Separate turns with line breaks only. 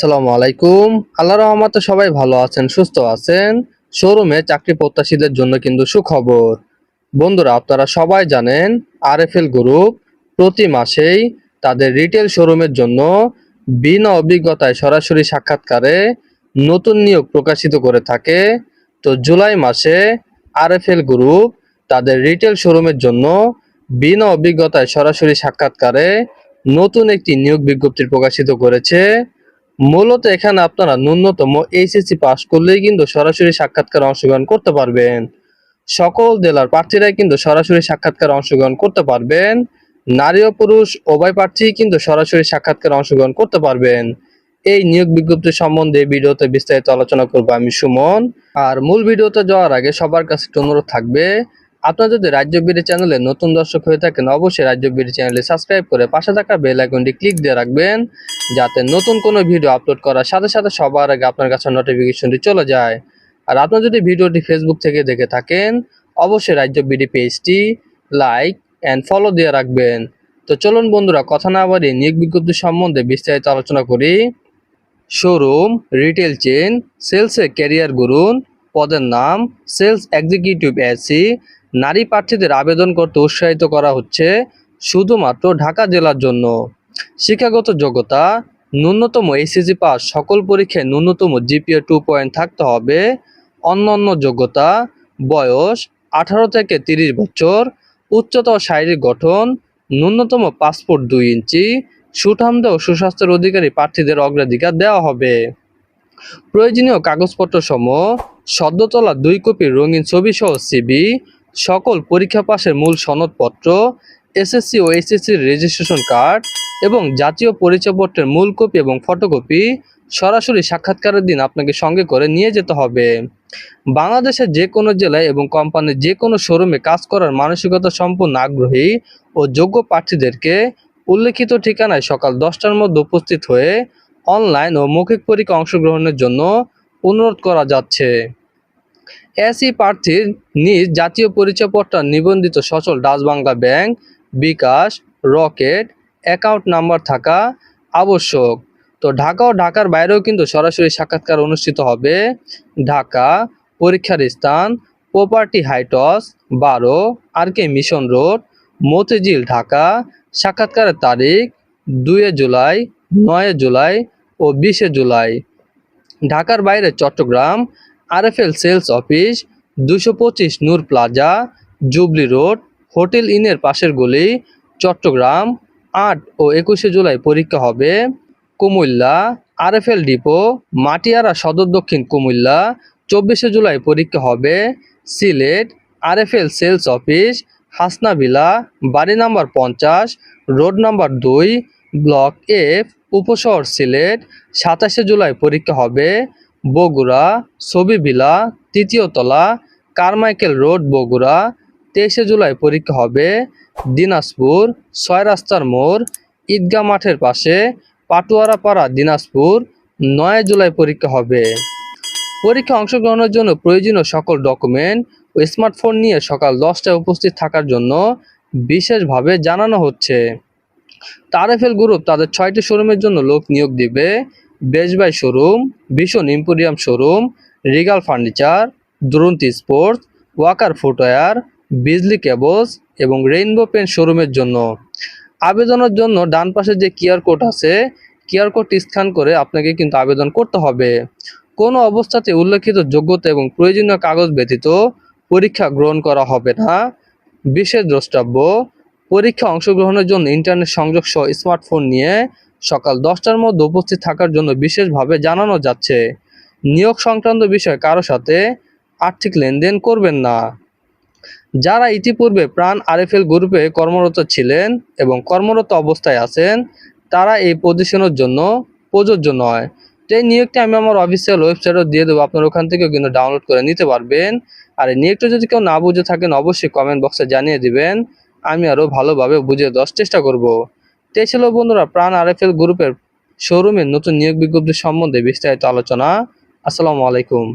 আসসালামু আলাইকুম। আল্লাহ রহমতে সবাই ভালো আছেন, সুস্থ আছেন। শোরুমে চাকরি প্রত্যাশীদের জন্য কিন্তু সুখবর। বন্ধুরা, আপনারা সবাই জানেন আর আরএফএল গ্রুপ প্রতি মাসেই তাদের রিটেল শোরুমের জন্য বিনা অভিজ্ঞতায় সরাসরি সাক্ষাৎকারে নতুন নিয়োগ প্রকাশিত করে থাকে। তো জুলাই মাসে আরএফএল গ্রুপ তাদের রিটেল শোরুমের জন্য বিনা অভিজ্ঞতায় সরাসরি সাক্ষাৎকারে নতুন একটি নিয়োগ বিজ্ঞপ্তি প্রকাশিত করেছে। মূলত এখানে আপনারা ন্যূনতম এইচএসসি পাস করলেই কিন্তু সরাসরি সাক্ষাৎকার অংশগ্রহণ করতে পারবেন। সকল জেলার প্রার্থীরাই কিন্তু সরাসরি সাক্ষাৎকার অংশগ্রহণ করতে পারবেন। নারী ও পুরুষ উভয় প্রার্থী কিন্তু সরাসরি সাক্ষাৎকার অংশগ্রহণ করতে পারবেন। এই নিয়োগ বিজ্ঞপ্তি সম্বন্ধে ভিডিওতে বিস্তারিত আলোচনা করব আমি সুমন। আর মূল ভিডিওতে যাওয়ার আগে সবার কাছে অনুরোধ থাকবে আপনারা যদি রাজ্য বিডি চ্যানেলে নতুন দর্শক হয়ে থাকেন, অবশ্যই রাজ্য বিডি চ্যানেলে সাবস্ক্রাইব করে পাশে থাকা বেল আইকনটি ক্লিক দিয়ে রাখবেন, যাতে নতুন কোনো ভিডিও আপলোড করার সাথে সাথে সবার আগে আপনার কাছে নোটিফিকেশনটি চলে যায়। আর আপনার যদি ভিডিওটি ফেসবুক থেকে দেখে থাকেন, অবশ্যই রাজ্য বিডি পেজটি লাইক অ্যান্ড ফলো দিয়ে রাখবেন। তো চলুন বন্ধুরা, কথা না বাড়িয়ে নিয়োগ বিজ্ঞপ্তি সম্বন্ধে বিস্তারিত আলোচনা করি। শোরুম রিটেল চেন সেলসে ক্যারিয়ার গুরুন পদের নাম সেলস এক্সিকিউটিভ এসি নারী প্রার্থীদের আবেদন করতে উৎসাহিত করা হচ্ছে শুধুমাত্র ঢাকা জেলার জন্য। শিক্ষাগত যোগ্যতা, ন্যূনতম এইচএসি পাস সকল পরীক্ষায় ন্যূনতম জিপিএ টু পয়েন্ট থাকতে হবে। অন্যান্য যোগ্যতা, বয়স আঠারো থেকে তিরিশ বছর, উচ্চতর শারীরিক গঠন, ন্যূনতম পাসপোর্ট দুই ইঞ্চি সুঠামদা ও সুস্বাস্থ্যের অধিকারী প্রার্থীদের অগ্রাধিকার দেওয়া হবে। প্রয়োজনীয় কাগজপত্র সমূহ সদ্য তোলা দুই কপি রঙিন ছবি সহ সিবি সকল পরীক্ষা পাশের মূল সনদপত্র এসএসসি ও এইচএসসির রেজিস্ট্রেশন কার্ড এবং জাতীয় পরিচয়পত্রের মূল কপি এবং ফটোকপি সরাসরি সাক্ষাৎকারের দিন আপনাকে সঙ্গে করে নিয়ে যেতে হবে। বাংলাদেশের যে কোনো জেলায় এবং কোম্পানির যে কোনো শোরুমে কাজ করার মানসিকতা সম্পূর্ণ আগ্রহী ও যোগ্য প্রার্থীদেরকে উল্লেখিত ঠিকানায় সকাল দশটার মধ্যে উপস্থিত হয়ে অনলাইন ও মৌখিক পরীক্ষা অংশগ্রহণের জন্য অনুরোধ করা যাচ্ছে। এসি প্রার্থীর নিজ জাতীয় পরিচয়পত্র নিবন্ধিত সচল Dutch Bangla bank, bKash, Rocket, account number থাকা আবশ্যক। তো ঢাকা ও ঢাকার বাইরেও কিন্তু সরাসরি সাক্ষাৎকার অনুষ্ঠিত হবে। ঢাকা পরীক্ষার স্থান, প্রপার্টি হাইটস, বারো, R K mission road, Motijheel, Dhaka. সাক্ষাৎকারের তারিখ দুয়ে জুলাই, নয় জুলাই ও বিশে জুলাই। ঢাকার বাইরে চট্টগ্রাম আরএফএল সেলস অফিস দুশো পঁচিশ Noor plaza, jubilee road, hotel ইনের পাশের গলি, চট্টগ্রাম, আট ও একুশে জুলাই পরীক্ষা হবে। কুমিল্লা, আরএফএল ডিপো, মাটিয়ারা সদর দক্ষিণ কুমিল্লা, চব্বিশে জুলাই পরীক্ষা হবে। Sylhet, RFL sales office, Hasnabila, বাড়ি নাম্বার পঞ্চাশ, রোড নাম্বার দুই, ব্লক এফ, উপশহর সিলেট, সাতাশে জুলাই পরীক্ষা হবে। বগুড়া, ছবিবিলা, তৃতীয় তলা, কারমাইকেল রোড, বগুড়া। তেইশে জুলাই পরীক্ষা হবে দিনাজপুর, ছয় রাস্তার মোড়, ঈদগাহ মাঠের পাশে, পাটুয়ারাপাড়া, দিনাজপুর। নয় জুলাই পরীক্ষা হবে। পরীক্ষা অংশগ্রহণের জন্য প্রয়োজনীয় সকল ডকুমেন্ট ও স্মার্টফোন নিয়ে সকাল দশটায় উপস্থিত থাকার জন্য বিশেষভাবে জানানো হচ্ছে। তারেফেল গ্রুপ তাদের ছয়টি শোরুমের জন্য লোক নিয়োগ দিবে। বেজবাই শোরুম, ভীষণ emporium showroom, regal furniture, দুরন্তি sports, walker footwear, Bijli cables এবং রেইনবো পেন শোরুমের জন্য। আবেদনের জন্য ডান পাশে যে কিউআর কোড আছে কিউআর কোড স্ক্যান করে আপনাকে কিন্তু আবেদন করতে হবে। কোনো অবস্থাতে উল্লেখিত যোগ্যতা এবং প্রয়োজনীয় কাগজ ব্যতীত পরীক্ষা গ্রহণ করা হবে না। বিশেষ দ্রষ্টব্য, পরীক্ষা অংশগ্রহণের জন্য ইন্টারনেট সংযোগ সহ স্মার্টফোন নিয়ে সকাল দশটার মধ্যে উপস্থিত থাকার জন্য বিশেষভাবে জানানো যাচ্ছে। নিয়োগ সংক্রান্ত বিষয়ে কারও সাথে আর্থিক লেনদেন করবেন না। যারা ইতিপূর্বে প্রাণ আরএফএল গ্রুপে কর্মরত ছিলেন এবং কর্মরত অবস্থায় আছেন, তারা এই পজিশনের জন্য প্রযোজ্য নয়। তো এই নিয়োগটি আমি আমার অফিসিয়াল ওয়েবসাইটও দিয়ে দেবো, আপনার ওখান থেকেও কিন্তু ডাউনলোড করে নিতে পারবেন। আর এই নিয়োগটা যদি কেউ না বুঝে থাকেন, অবশ্যই কমেন্ট বক্সে জানিয়ে দিবেন। আমি আরও ভালোভাবে বুঝিয়ে দেওয়ার চেষ্টা করব। তো ছিল বন্ধুরা প্রাণ আর এফ গ্রুপের শোরুমের নতুন নিয়োগ বিজ্ঞপ্তি সম্বন্ধে বিস্তারিত আলোচনা। আসসালামু আলাইকুম।